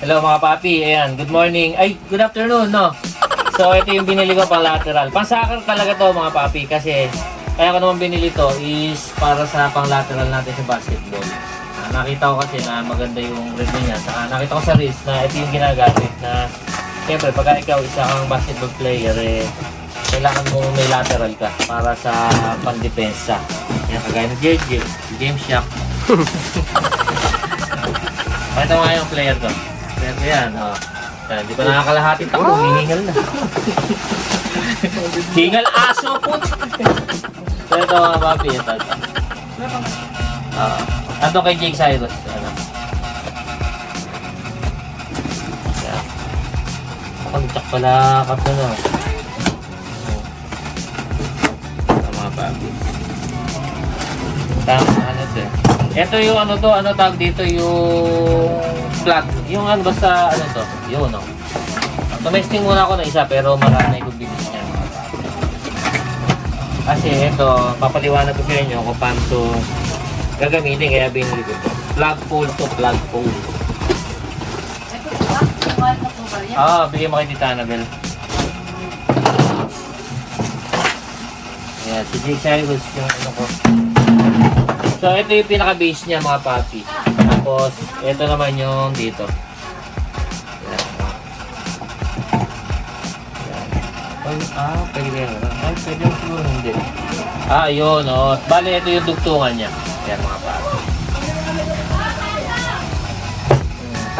Hello mga papi, ayan, good morning. Ay, good afternoon, no? So, ito yung binili ko pang lateral. Pang soccer talaga to mga papi kasi kaya ko naman binili to is para sa pang lateral natin sa basketball. Ah, nakita ko kasi na maganda yung review niya. Saka nakita ko sa wrist na ito yung ginagamit na siyempre pagka ikaw isa kang basketball player eh kailangan mo may lateral ka para sa pang-depensa. Yan, kagaya ni JJ, Game Shop. Pakita mo nga yung player ko. Player ko yan, oh. Yan, di pa nakakalahati tako, hihingal na. Hingal aso po. so ito mga papi, ito. ito. Ah, ato kay Jake Cyrus. Ano? Pag-check pala ka to, no? Oh. Ito mga papi. Tama, ano to eh. Ito yung ano to, ano tawag dito, yung flat. Yung ano basta, ano to, yun no. Tumesting muna ako ng isa pero marami kong bilis niya. Kasi ito, papaliwanag ko sa inyo kung paano to gagamitin kaya binili ko to. Plug pole to plug pole. Ah? Ah, bigyan mo kay Tita Annabel. Ayan, si Jake Cyrus yung ano ko. So, ito yung pinaka-base niya mga papi. Tapos, ito naman yung dito. Ayan. Ay, ah, pwede yan. Ay, pwede yung siguro hindi. Ah, yun, oh. Bale, ito yung dugtungan niya. Ayan mga papi.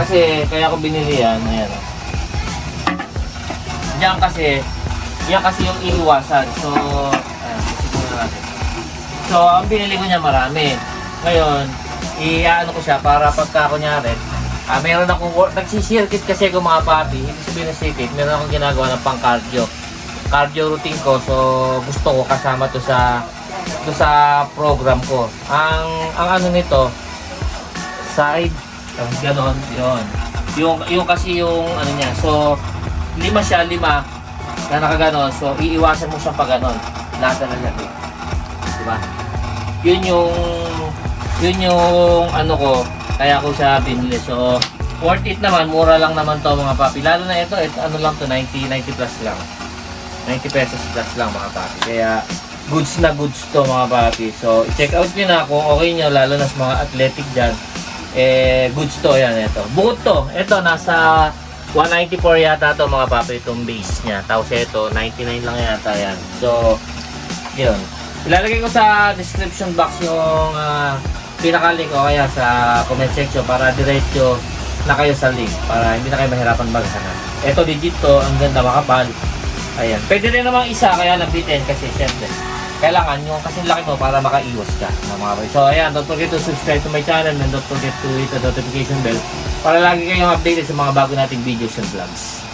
Kasi, kaya ako binili yan. Ayan, oh. Diyan kasi, yan kasi yung iiwasan. So. So, ang binili ko niya marami. Ngayon, i-ano ko siya para pagka kunyari, ah, meron akong, work- nagsisirkit kasi ako mga papi, hindi sabihin na circuit, meron akong ginagawa ng pang cardio. Cardio routine ko, so gusto ko kasama to sa to sa program ko. Ang ang ano nito, side, tapos ganon, yun. Yung, yung kasi yung ano niya, so lima siya, lima na nakaganon, so iiwasan mo siya pag ganon. Lahat na lang Diba? Yun yung yun yung ano ko, kaya ko siya binili. So, worth it naman, mura lang naman to mga papi. Lalo na ito, ito ano lang to, 90, 90 plus lang. 90 pesos plus lang mga papi. Kaya, goods na goods to mga papi. So, check out nyo na kung okay nyo, lalo na sa mga athletic dyan. Eh, goods to, yan, ito. Bukod to, ito, nasa 194 yata to mga papi, itong base niya. Tapos ito, 99 lang yata yan. So, yun. Ilalagay ko sa description box yung uh, pinaka-link o kaya sa comment section para diretso na kayo sa link para hindi na kayo mahirapan maghanap. Ito legit to, ang ganda makapal. Ayan. Pwede rin namang isa kaya nabitin kasi syempre kailangan yung kasi laki mo para makaiwas ka ng mga boy. So ayan, don't forget to subscribe to my channel and don't forget to hit the notification bell para lagi kayong updated sa mga bago nating videos and vlogs.